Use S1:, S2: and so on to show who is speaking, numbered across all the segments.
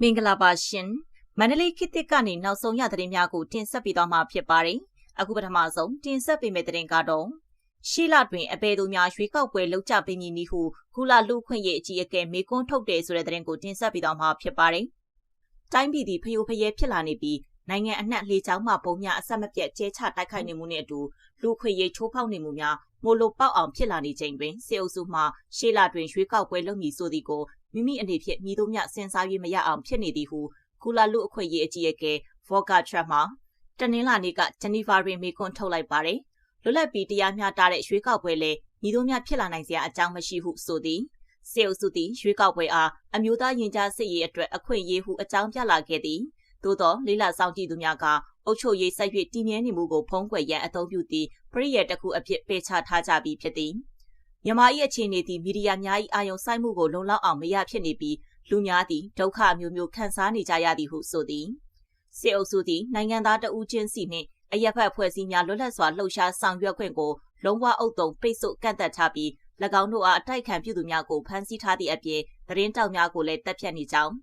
S1: မင်္ဂလာပါရှင်မန္တလေးခေတ်သစ်ကနေနောက်ဆုံးရသတင်းများကိုတင်ဆက်ပေးသွားမှာဖြစ်ပါတယ်အခုပထမဆုံးတင်ဆက်ပေးမယ့်သတင်းကတော့ရှီလာတွင်အပေသူများရွေးကောက်ပွဲလုပ်ကြပေးမည်နည်းဟုကုလလူခွင့်ရေးအကြီးအကဲမေကွန်းထုတ်တယ်ဆိုတဲ့သတင်းကိုတင်ဆက်ပေးသွားမှာဖြစ်ပါတယ်တိုင်းပြည်ဒီဖျို့ဖျဲဖြစ်လာနေပြီး နိုင်ငံအနှံ့လေကြောင်းမှပုံများအဆက်မပြတ်ကျဲချတိုက်ခိုက်နေမှုနဲ့အတူလူခွေရေးချိုးဖောက်နေမှုများမိုလိုပေါက်အောင်ဖြစ်လာနေချိန်တွင်စေအုပ်စုမှရှေ့လာတွင်ရွေးကောက်ပွဲလုပ်မည်ဆိုသည်ကိုမိမိအနေဖြင့်မိတို့မြစင်စား၍မရအောင်ဖြစ်နေသည်ဟုကုလလူအခွင့်ရေးအကြီးအကဲဗော့ဂါထရက်မှတနင်္လာနေ့ကဂျနီဗာတွင်မေကွန်းထုတ်လိုက်ပါတယ်လွတ်လပ်ပြီးတရားမျှတတဲ့ရွေးကောက်ပွဲလည်းမိတို့မြဖြစ်လာနိုင်စရာအကြောင်းမရှိဟုဆိုသည်စေအုပ်စုသည်ရွေးကောက်ပွဲအားအမျိုးသားရင်ကြားစစ်ရေးအတွက်အခွင့်အရေးဟုအကြောင်းပြလာခဲ့သည် သို့သောလေးလာဆောင်ကြည့်သူများကအုပ်ချုပ်ရေးဆက်၍တည်မြဲနေမှုကိုဖုံးကွယ်ရန်အသုံးပြုသည့်ပရိယေတစ်ခုအဖြစ်ပေးချထားကြပြီးဖြစ်သည်မြန်မာ၏အခြေအနေသည်မီဒီယာများ၏အာရုံစိုက်မှုကိုလုံလောက်အောင်မရဖြစ်နေပြီးလူများသည်ဒုက္ခမျိုးမျိုးခံစားနေကြရသည်ဟုဆိုသည်စေအုပ်စုသည်နိုင်ငံသားတဦးချင်းစီနှင့်အရက်ဖက်ဖွဲ့စည်းများလွတ်လပ်စွာလှုပ်ရှားဆောင်ရွက်ခွင့်ကိုလုံးဝအုပ်တုံပိတ်ဆို့ကန့်သက်ထားပြီး၎င်းတို့အားအတိုက်ခံပြုသူများကိုဖမ်းဆီးထားသည့်အပြင်သတင်းတောက်များကိုလည်းတပ်ဖြတ်နေကြောင်း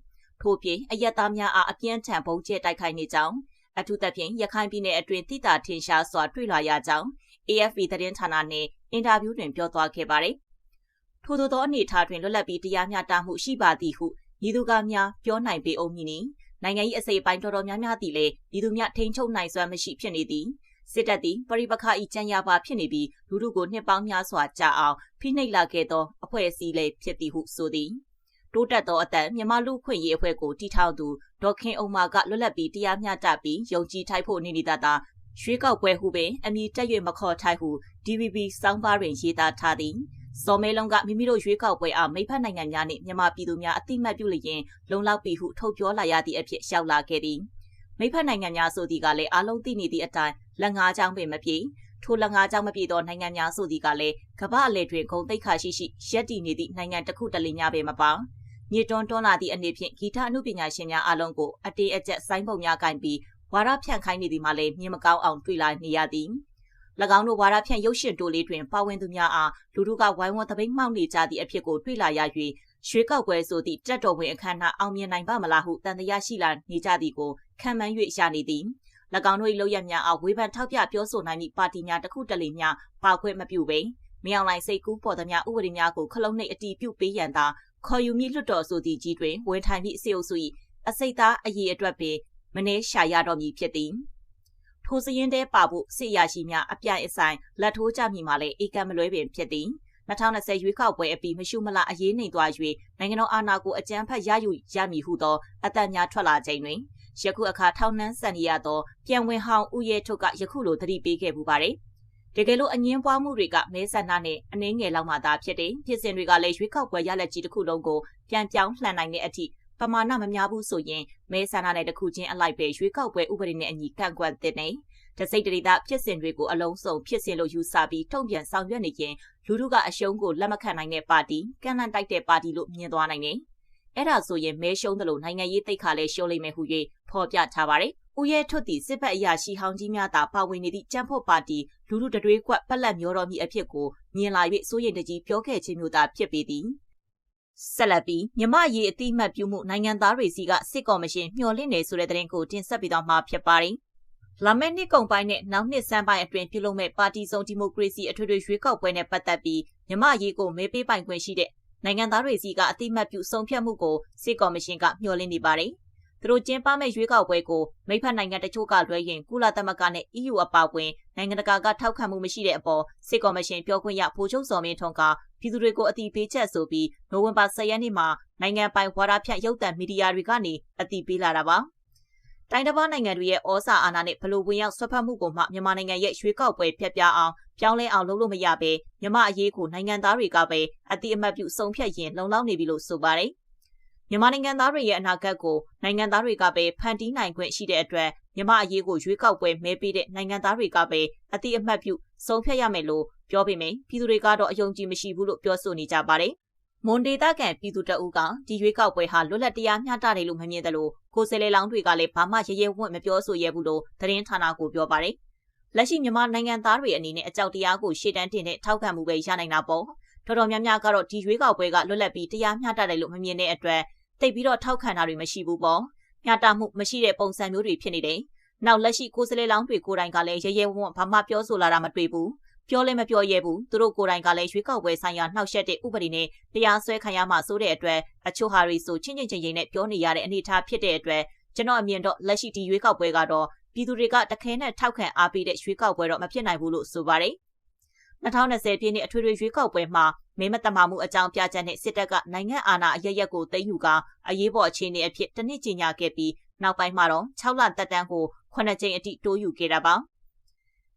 S1: ထို့ပြင်အယက်သားများအားအပြင်းထန်ပုံကျဲတိုက်ခိုက်နေကြောင်းအထူးသဖြင့်ရခိုင်ပြည်နယ်အတွင်းတိတာထင်ရှားစွာတွေ့လာရကြောင်း AFP သတင်းဌာနနှင့်အင်တာဗျူးတွင်ပြောသွားခဲ့ပါတယ်။ထို့သောသောအနေအထားတွင်လွတ်လပ်ပြီးတရားမျှတမှုရှိပါသည်ဟုညီသူကများပြောနိုင်ပေအောင်မည်နီနိုင်ငံ၏အစိပ်အပိုင်းတော်တော်များများသည်လည်းညီသူများထိန်ချုပ်နိုင်စွမ်းမရှိဖြစ်နေသည်စစ်တပ်သည်ပရိပခ၏ကြံရပါဖြစ်နေပြီးလူထုကိုနှစ်ပေါင်းများစွာကြာအောင်ဖိနှိပ်လာခဲ့သောအဖွဲ့အစည်းလည်းဖြစ်သည်ဟုဆိုသည်။ တိုးတက်သောအတန်မြန်မာလူခွင့်ရေးအဖွဲ့ကိုတီထောင်သူဒေါက်ခင်အုံမာကလွတ်လပ်ပြီးတရားမျှတပြီးယုံကြည်ထိုက်ဖို့နေနေတာသာရွှေကောက်ပွဲဟုပင်အမည်တက်၍မခေါ်ထိုက်ဟု DVB စောင်းပါတွင်ရေးသားထားသည်စော်မဲလုံးကမိမိတို့ရွေးကောက်ပွဲအားမိဖက်နိုင်ငံများနှင့်မြန်မာပြည်သူများအတိမတ်ပြုလျင်လုံလောက်ပြီဟုထုတ်ပြောလာရသည့်အဖြစ်ရှောက်လာခဲ့သည်မိဖက်နိုင်ငံများဆိုသည်ကလည်းအလုံးသိနေသည့်အတိုင်းလက်ငါးချောင်းပင်မပြေထိုလက်ငါးချောင်းမပြေသောနိုင်ငံများဆိုသည်ကလည်းကမ္ဘာအလဲတွင်ဂုံတိတ်ခါရှိရှိရက်တည်နေသည့်နိုင်ငံတစ်ခုတလေများပင်မပါ မြေတွန်းတွန်းလာသည့်အနေဖြင့်ဂီတအမှုပညာရှင်များအလုံးကိုအတေးအကျက်ဆိုင်းပုံများကင်ပြီးဝါရဖြန့်ခိုင်းနေသည်မှလည်းမြင်မကောင်းအောင်တွေ့လာနေရသည်၎င်းတို့ဝါရဖြန့်ရုပ်ရှင်တိုလေးတွင်ပါဝင်သူများအားလူတို့ကဝိုင်းဝန်းသပိတ်မှောက်နေကြသည့်အဖြစ်ကိုတွေ့လာရ၍ရွှေကောက်ပွဲဆိုသည့်တက်တော်ဝင်အခမ်းအနားအောင်မြင်နိုင်ပါမလားဟုတန်တရားရှိလာနေကြသည်ကိုခံမှန်း၍ရနေသည်၎င်းတို့၏လောက်ရများအားဝေဖန်ထောက်ပြပြောဆိုနိုင်သည့်ပါတီများတစ်ခုတလေများပါခွင့်မပြုပေမြောင်လိုင်စိတ်ကူးပေါ်သမျှဥပဒေများကိုခလုံးနှိပ်အတီးပြုတ်ပေးရန်သာ ခေါ်ယူမိလွတ်တော်ဆိုသည့်ကြီးတွင်ဝန်ထိုင်သည့်အစီအုပ်စု၏အစိတ်သားအရေးအတွက်ပင်မနှဲရှာရတော့မည်ဖြစ်သည်ထိုစရင်တဲပါဖို့စစ်ရရှိများအပြိုင်အဆိုင်လက်ထိုးကြမိမှလည်းအေကံမလွဲပင်ဖြစ်သည်2020ရွေးကောက်ပွဲအပြီးမရှုမလအရေးနှိမ်သွား၍နိုင်ငံတော်အာဏာကိုအကြမ်းဖက်ရယူရမည်ဟုသောအသက်များထွက်လာချိန်တွင်ယခုအခါထောင်နှန်းဆန်ရသောပြန်ဝင်ဟောင်းဦးရဲထုတ်ကယခုလိုသတိပေးခဲ့ပူပါတယ် တကယ်လို့အငင်းပွားမှုတွေကမဲဆန္ဒနဲ့အနှင်းငယ်လောက်မှသာဖြစ်တယ်ဖြစ်စဉ်တွေကလည်းရွေးကောက်ပွဲရလက်ကြီးတစ်ခုလုံးကိုပြန်ပြောင်းလှန်နိုင်တဲ့အထိပမာဏမများဘူးဆိုရင်မဲဆန္ဒနဲ့တစ်ခုချင်းအလိုက်ပဲရွေးကောက်ပွဲဥပဒေနဲ့အညီကန့်ကွက်တဲ့နေတစိတ်တရီသားဖြစ်စဉ်တွေကိုအလုံးစုံဖြစ်စဉ်လို့ယူဆပြီးထုံပြန်ဆောင်ရွက်နေရင်လူထုကအရှုံးကိုလက်မခံနိုင်တဲ့ပါတီကန်လန်တိုက်တဲ့ပါတီလို့မြင်သွားနိုင်တယ်။အဲ့ဒါဆိုရင်မဲရှုံးတယ်လို့နိုင်ငံရေးတိတ်ခါလဲရှုံးလိမ့်မယ်ဟု၍ဖော်ပြထားပါတယ်။ ဦးရဲထွတ်သည့်စစ်ဘက်အရာရှိဟောင်းကြီးများသာပါဝင်နေသည့်ကြံ့ဖို့ပါတီလူလူတတွေးကွက်ပက်လက်မျောတော်မူအဖြစ်ကိုမြင်လာ၍စိုးရိမ်တကြီးပြောခဲ့ခြင်းမျိုးသာဖြစ်ပေသည်ဆက်လက်ပြီးမြမရေးအတိမတ်ပြုမှုနိုင်ငံသားတွေစီကစစ်ကော်မရှင်မျှော်လင့်နေဆိုတဲ့သတင်းကိုတင်ဆက်ပေးသွားမှာဖြစ်ပါတယ်။လာမယ့်နှစ်ကုန်ပိုင်းနဲ့နောက်နှစ်ဆန်းပိုင်းအတွင်းပြုလုပ်မဲ့ပါတီစုံဒီမိုကရေစီအထွေထွေရွေးကောက်ပွဲနဲ့ပတ်သက်ပြီးမြမရေးကိုမဲပေးပိုင်ခွင့်ရှိတဲ့နိုင်ငံသားတွေစီကအတိမတ်ပြုဆုံးဖြတ်မှုကိုစစ်ကော်မရှင်ကမျှော်လင့်နေပါတယ်။ သူတို့ကျင်းပမဲ့ရွေးကောက်ပွဲကိုမိဖက်နိုင်ငံတချို့ကလွှဲရင်ကုလသမဂ္ဂနဲ့ EU အပါအဝင်နိုင်ငံတကာကထောက်ခံမှုမရှိတဲ့အပေါ်စစ်ကော်မရှင်ပြောခွင့်ရဖိုးချုပ်စော်မင်းထွန်းကပြည်သူတွေကိုအတိပေးချက်ဆိုပြီးနိုဝင်ဘာ10ရက်နေ့မှာနိုင်ငံပိုင်ဝါဒဖြန့်ရုပ်သံမီဒီယာတွေကနေအတိပေးလာတာပါတိုင်းတစ်ပါးနိုင်ငံတွေရဲ့ဩစာအာဏာနဲ့ဘလို့ဝင်ရောက်ဆွတ်ဖက်မှုကိုမှမြန်မာနိုင်ငံရဲ့ရွေးကောက်ပွဲဖျက်ပြားအောင်ပြောင်းလဲအောင်လုပ်လို့မရပဲမြမအရေးကိုနိုင်ငံသားတွေကပဲအတိအမှတ်ပြုဆုံးဖြတ်ရင်လုံလောက်နေပြီလို့ဆိုပါတယ်။ မြန်မာနိုင်ငံသားတွေရဲ့အနာဂတ်ကိုနိုင်ငံသားတွေကပဲဖန်တီးနိုင်ခွင့်ရှိတဲ့အတွက်မြန်မာအရေးကိုရွေးကောက်ပွဲမဲပေးတဲ့နိုင်ငံသားတွေကပဲအတိအမှတ်ပြုဆုံးဖြတ်ရမယ်လို့ပြောပေမယ့်ပြည်သူတွေကတော့အယုံကြည်မရှိဘူးလို့ပြောဆိုနေကြပါတယ်။မွန်ဒေတာကန်ပြည်သူတအုပ်ကဒီရွေးကောက်ပွဲဟာလွတ်လပ်တရားမျှတတယ်လို့မမြင်တယ်လို့ကိုယ်စလဲလောင်းတွေကလည်းဘာမှရရဲဝင့်မပြောဆိုရဲဘူးလို့သတင်းဌာနကိုပြောပါတယ်။လက်ရှိမြန်မာနိုင်ငံသားတွေအနေနဲ့အကြောက်တရားကိုရှေ့တန်းတင်တဲ့ထောက်ခံမှုပဲရနိုင်တာပေါ့တော်တော်များများကတော့ဒီရွေးကောက်ပွဲကလွတ်လပ်ပြီးတရားမျှတတယ်လို့မမြင်တဲ့အတွက် တိတ်ပြီးတော့ထောက်ခံတာတွေမရှိဘူးပေါ့မျှတမှုမရှိတဲ့ပုံစံမျိုးတွေဖြစ်နေတယ်နောက်လက်ရှိကိုယ်စလဲလောင်းတွေကိုယ်တိုင်ကလည်းရရဲဝံ့ဘာမှပြောဆိုလာတာမတွေ့ဘူးပြောလဲမပြောရဲဘူးသူတို့ကိုယ်တိုင်ကလည်းရွေးကောက်ပွဲဆိုင်ရာနှောက်ယှက်တဲ့ဥပဒေနဲ့တရားစွဲခံရမှဆိုတဲ့အတွက်အချို့ဟာတွေဆိုချင်းချင်းချင်းချင်းနဲ့ပြောနေရတဲ့အနေအထားဖြစ်တဲ့အတွက်ကျွန်တော်အမြင်တော့လက်ရှိဒီရွေးကောက်ပွဲကတော့ပြည်သူတွေကတခဲနဲ့ထောက်ခံအားပေးတဲ့ရွေးကောက်ပွဲတော့မဖြစ်နိုင်ဘူးလို့ဆိုပါတယ်2020ပြည့်နှစ်အထွေထွေရွေးကောက်ပွဲမှာ မဲမတမာမှုအကြောင်းပြချက်နဲ့စစ်တပ်ကနိုင်ငံအာဏာအရရက်ကိုသိမ်းယူကအရေးပေါ်အခြေအနေအဖြစ်တနစ်ကြေညာခဲ့ပြီးနောက်ပိုင်းမှာတော့6လတက်တန်းကို9ကြိမ်အထိတိုးယူခဲ့တာပါ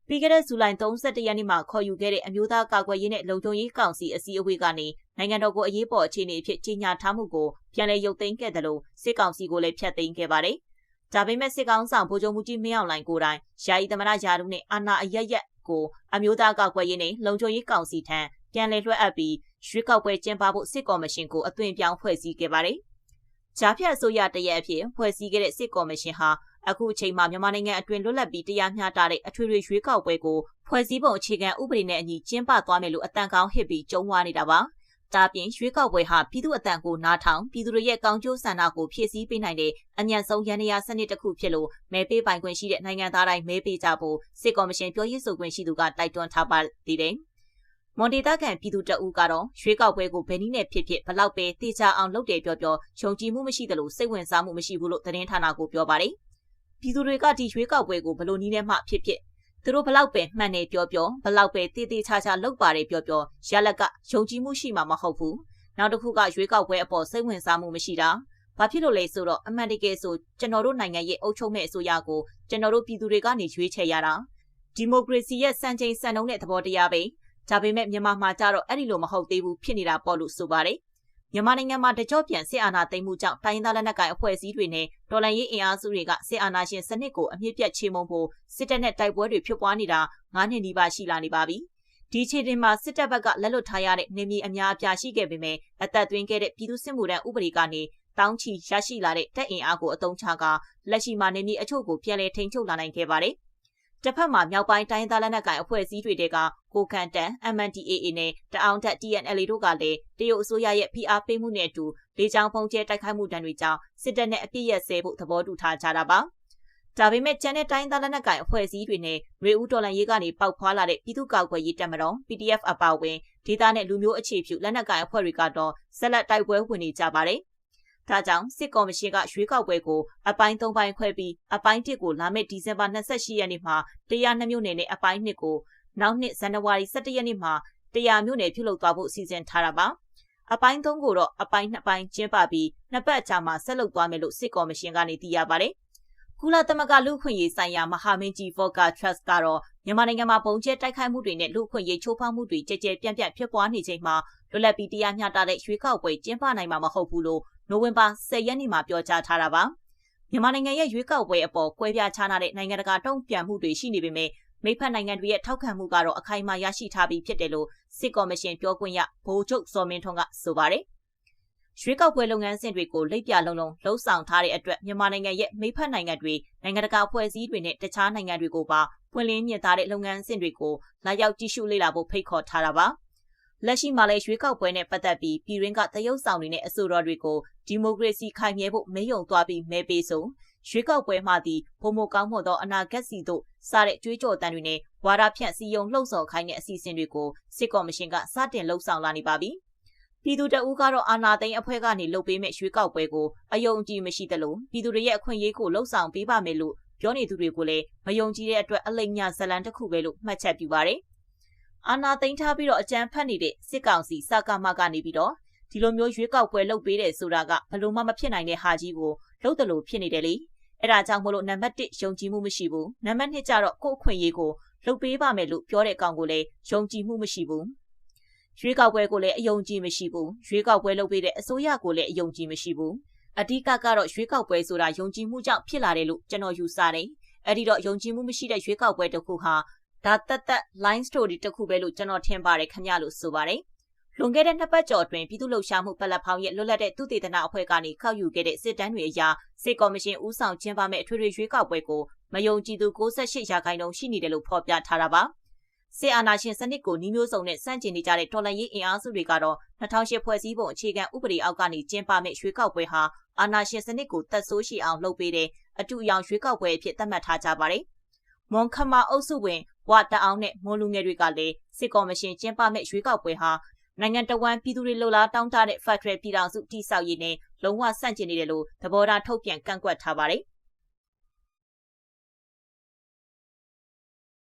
S1: ပြီးခဲ့တဲ့ဇူလိုင်31ရက်နေ့မှာခေါ်ယူခဲ့တဲ့အမျိုးသားကာကွယ်ရေးနဲ့လုံခြုံရေးကောင်စီအစည်းအဝေးကနေနိုင်ငံတော်ကိုအရေးပေါ်အခြေအနေအဖြစ်ကြေညာထားမှုကိုပြန်လည်ရုပ်သိမ်းခဲ့တယ်လို့စစ်ကောင်စီကလည်းဖျက်သိမ်းခဲ့ပါတယ်။ဒါပေမဲ့စစ်ကောင်ဆောင်ဗိုလ်ချုပ်မှုကြီးမင်းအောင်လှိုင်ကိုယ်တိုင်ယာယီသမရယာရုနဲ့အာဏာအရရက်ကိုအမျိုးသားကာကွယ်ရေးနဲ့လုံခြုံရေးကောင်စီထံ ပြန်လည်လွှဲအပ်ပြီးရွေးကောက်ပွဲကျင်းပဖို့စစ်ကော်မရှင်ကိုအသွင်ပြောင်းဖွဲ့စည်းခဲ့ပါတယ်။ဂျားဖြတ်အစိုးရတရက်အဖြစ်ဖွဲ့စည်းခဲ့တဲ့စစ်ကော်မရှင်ဟာအခုအချိန်မှာမြန်မာနိုင်ငံအတွင်းလွတ်လပ်ပြီးတရားမျှတတဲ့အထွေထွေရွေးကောက်ပွဲကိုဖွဲ့စည်းပုံအခြေခံဥပဒေနဲ့အညီကျင်းပသွားမယ်လို့အတန်ကောင်းဟစ်ပြီးကြုံဝါနေတာပါ။ဒါပြင်ရွေးကောက်ပွဲဟာပြည်သူအတန်ကိုနားထောင်ပြည်သူတွေရဲ့ကောင်းကျိုးဆန္ဒကိုဖြည့်ဆည်းပေးနိုင်တဲ့အញ្ញံဆုံးရန်ရာစနစ်တစ်ခုဖြစ်လို့မဲပေးပိုင်ခွင့်ရှိတဲ့နိုင်ငံသားတိုင်းမဲပေးကြဖို့စစ်ကော်မရှင်ပြောရေးဆိုခွင့်ရှိသူကတိုက်တွန်းထားပါသေးတယ်။ မွန်ဒေတာကန်ပြည်သူတအူးကတော့ရွှေကောက်ပွဲကိုဘယ်နည်းနဲ့ဖြစ်ဖြစ်ဘလောက်ပဲတေချာအောင်လုပ်တယ်ပြောပြောခြုံကြည်မှုမရှိသလိုစိတ်ဝင်စားမှုမရှိဘူးလို့သတင်းဌာနကိုပြောပါတယ်။ပြည်သူတွေကဒီရွေးကောက်ပွဲကိုဘလို့နည်းနဲ့မှဖြစ်ဖြစ်သူတို့ဘလောက်ပဲမှန်နေပြောပြောဘလောက်ပဲတည်တည်ချာချာလုပ်ပါတယ်ပြောပြောရလက်ကယုံကြည်မှုရှိမှာမဟုတ်ဘူးနောက်တစ်ခုကရွေးကောက်ပွဲအပေါ်စိတ်ဝင်စားမှုမရှိတာဘာဖြစ်လို့လဲဆိုတော့အမှန်တကယ်ဆိုကျွန်တော်တို့နိုင်ငံရဲ့အုပ်ချုပ်မဲ့အစိုးရကိုကျွန်တော်တို့ပြည်သူတွေကနေရွေးချယ်ရတာဒီမိုကရေစီရဲ့စံချိန်စံနှုန်းတဲ့သဘောတရားပဲ ဒါပေမဲ့မြန်မာမှာကြတော့အဲ့ဒီလိုမဟုတ်သေးဘူးဖြစ်နေတာပေါ့လို့ဆိုပါတယ်မြန်မာနိုင်ငံမှာတကြော့ပြန်စစ်အာဏာသိမ်းမှုကြောင့်တိုင်းသားလက်နက်ကိုင်အဖွဲ့အစည်းတွေနဲ့တော်လှန်ရေးအင်အားစုတွေကစစ်အာဏာရှင်စနစ်ကိုအမြင့်ပြတ်ချေမှုန်းဖို့စစ်တပ်နဲ့တိုက်ပွဲတွေဖြစ်ပွားနေတာ9နှစ်နီးပါးရှိလာနေပါပြီ။ဒီခြေတင်မှာစစ်တပ်ဘက်ကလက်လွတ်ထားရတဲ့နေမြေအများအပြားရှိခဲ့ပေမဲ့အသက်သွင်းခဲ့တဲ့ပြည်သူစစ်မှုထမ်းဥပဒေကနေတောင်းချီရရှိလာတဲ့တပ်အင်အားကိုအသုံးချကလက်ရှိမှာနေမြေအချို့ကိုပြန်လည်ထိန်းချုပ်လာနိုင်ခဲ့ပါတယ်။ တစ်ဖက်မှာမြောက်ပိုင်းတိုင်းသားလက်နက်ကိုင်အဖွဲ့အစည်းတွေတဲကကိုခန့်တန် MNDAA နဲ့တအောင်တက် TNLA တို့ကလည်းတရုတ်အစိုးရရဲ့ဖိအားပေးမှုနဲ့အတူလေကြောင်းပုံကျဲတိုက်ခိုက်မှုတံတွေကြောင့်စစ်တပ်နဲ့အပြစ်ရက်စဲဖို့သဘောတူထားကြတာပါ။ဒါပေမဲ့ကျန်တဲ့တိုင်းသားလက်နက်ကိုင်အဖွဲ့အစည်းတွေနဲ့ရေဦးတော်လန်ရေးကနေပေါက်ဖွာလာတဲ့ပြည်သူ့ကောက်ွယ်ရေးတပ်မတော် PDF အပါအဝင်ဒေသနဲ့လူမျိုးအခြေပြုလက်နက်ကိုင်အဖွဲ့တွေကတော့ဆက်လက်တိုက်ပွဲဝင်နေကြပါတယ်။ ဒါကြောင့်စစ်ကော်မရှင်ကရွေးကောက်ပွဲကိုအပိုင်း၃ပိုင်းခွဲပြီးအပိုင်း၁ကိုလာမယ့်ဒီဇင်ဘာ28ရက်နေ့မှာတရားနှမြို့နယ်နဲ့အပိုင်း၂ကိုနောက်နှစ်ဇန်နဝါရီ17ရက်နေ့မှာတရားမြို့နယ်ပြုလုပ်သွားဖို့စီစဉ်ထားတာပါအပိုင်း၃ကိုတော့အပိုင်း၂ပိုင်းကျင်းပပြီးနှစ်ပတ်ကြာမှဆက်လုပ်သွားမယ်လို့စစ်ကော်မရှင်ကနေသိရပါတယ်ကုလသမဂ္ဂလူ့ခွင့်ရေးဆိုင်ရာမဟာမင်းကြီး Volker Trust ကတော့မြန်မာနိုင်ငံမှာပုံကျဲတိုက်ခိုက်မှုတွေနဲ့လူ့ခွင့်ရေးချိုးဖောက်မှုတွေကြဲကြဲပြန့်ပြန့်ဖြစ်ပွားနေချိန်မှာလွတ်လပ်ပြီးတရားမျှတတဲ့ရွေးကောက်ပွဲကျင်းပနိုင်မှာမဟုတ်ဘူးလို့ နိုဝင်ဘာ10ရက်နေ့မှာပြောကြားထားတာပါမြန်မာနိုင်ငံရဲ့ရွေးကောက်ပွဲအပေါ်ကွဲပြားခြားနားတဲ့နိုင်ငံတကာတုံ့ပြန်မှုတွေရှိနေပေမဲ့မိဖက်နိုင်ငံတွေရဲ့ထောက်ခံမှုကတော့အခိုင်အမာရရှိထားပြီးဖြစ်တယ်လို့စစ်ကော်မရှင်ပြောခွင့်ရဗိုလ်ချုပ်စောမင်းထွန်းကဆိုပါတယ်ရွေးကောက်ပွဲလုပ်ငန်းစဉ်တွေကိုလိပ်ပြလုံးလုံးလှုပ်ဆောင်ထားတဲ့အတွက်မြန်မာနိုင်ငံရဲ့မိဖက်နိုင်ငံတွေနိုင်ငံတကာအဖွဲ့အစည်းတွေနဲ့တခြားနိုင်ငံတွေကိုပါပွင့်လင်းမြင်သာတဲ့လုပ်ငန်းစဉ်တွေကိုလာရောက်ကြည့်ရှုလေ့လာဖို့ဖိတ်ခေါ်ထားတာပါ။ လက်ရှိမှာလည်းရွေးကောက်ပွဲနဲ့ပတ်သက်ပြီးပြည်ရင်းကတရုတ်ဆောင်တွေနဲ့အဆိုတော်တွေကိုဒီမိုကရေစီခိုင်မြဲဖို့မဲယုံသွားပြီးမဲပေးဆိုရွေးကောက်ပွဲမှသည်ဘုံမကောင်းမွန်သောအနာဂတ်စီတို့စတဲ့ကြွေးကြော်တန်တွေနဲ့ဝါဒဖြန့်စီယုံလှုပ်ဆော်ခိုင်းတဲ့အစီအစဉ်တွေကိုစစ်ကော်မရှင်ကစတင်လှုပ်ဆောင်လာနေပါပြီ။ပြည်သူတအူးကတော့အာဏာသိမ်းအဖွဲ့ကနေလှုပ်ပေးမဲ့ရွေးကောက်ပွဲကိုအယုံကြည်မရှိသလိုပြည်သူတွေရဲ့အခွင့်အရေးကိုလှုပ်ဆောင်ပေးပါမယ်လို့ပြောနေသူတွေကိုလည်းမယုံကြည်တဲ့အတွက်အလိမ်ညာဇလန်တစ်ခုပဲလို့မှတ်ချက်ပြုပါတယ်။ အာဏာသိမ်းထားပြီးတော့အကြမ်းဖက်နေတဲ့စစ်ကောင်စီစကားမကနေပြီးတော့ဒီလိုမျိုးရွေးကောက်ပွဲလုပ်ပေးတယ်ဆိုတာကဘလို့မှမဖြစ်နိုင်တဲ့ဟာကြီးကိုလုပ်တယ်လို့ဖြစ်နေတယ်လေအဲ့ဒါကြောင့်မလို့နံပါတ်1ယုံကြည်မှုမရှိဘူးနံပါတ်2ကျတော့ကိုယ့်အခွင့်အရေးကိုလုပ်ပေးပါမယ်လို့ပြောတဲ့အကောင်ကိုလည်းယုံကြည်မှုမရှိဘူးရွေးကောက်ပွဲကိုလည်းအယုံကြည်မရှိဘူးရွေးကောက်ပွဲလုပ်ပေးတဲ့အစိုးရကိုလည်းအယုံကြည်မရှိဘူးအဓိကကတော့ရွေးကောက်ပွဲဆိုတာယုံကြည်မှုကြောင့်ဖြစ်လာတယ်လို့ကျွန်တော်ယူဆတယ်အဲ့ဒီတော့ယုံကြည်မှုမရှိတဲ့ရွေးကောက်ပွဲတစ်ခုဟာ ဒါတက်တက် line story တစ်ခုပဲလို့ကျွန်တော်ထင်ပါတယ်ခင်ဗျလို့ဆိုပါတယ်လွန်ခဲ့တဲ့နှစ်ပတ်ကျော်အတွင်းပြည်သူ့လှုပ်ရှားမှုပလက်ဖောင်းရဲ့လွတ်လပ်တဲ့သူတေသနာအဖွဲ့ကနေခောက်ယူခဲ့တဲ့စစ်တမ်းတွေအရစစ်ကော်မရှင်ဦးဆောင်ကျင်းပမဲ့အထွေထွေရွေးကောက်ပွဲကိုမယုံကြည်သူ68ရာခိုင်နှုန်းရှိနေတယ်လို့ဖော်ပြထားတာပါစစ်အာဏာရှင်စနစ်ကိုနှီးမျိုးစုံနဲ့စန့်ကျင်နေကြတဲ့တော်လှန်ရေးအင်အားစုတွေကတော့2008ဖွဲ့စည်းပုံအခြေခံဥပဒေအောက်ကနေကျင်းပမဲ့ရွေးကောက်ပွဲဟာအာဏာရှင်စနစ်ကိုတက်ဆိုးရှိအောင်လုပ်ပေးတဲ့အတူအယောင်ရွေးကောက်ပွဲအဖြစ်သတ်မှတ်ထားကြပါတယ်။မွန်ခမာအုပ်စုဝင် ဝတအောင်နဲ့မွန်လူငယ်တွေကလည်းစစ်ကော်မရှင်ကျင်းပမဲ့ရွေးကောက်ပွဲဟာနိုင်ငံတော်ဝန်ပြည်သူတွေလှုပ်လားတောင်းတတဲ့ဖက်ဒရယ်ပြည်ထောင်စုတည်ဆောက်ရေးနဲ့လုံးဝဆန့်ကျင်နေတယ်လို့သဘောထားထုတ်ပြန်ကန့်ကွက်ထားပါတယ်။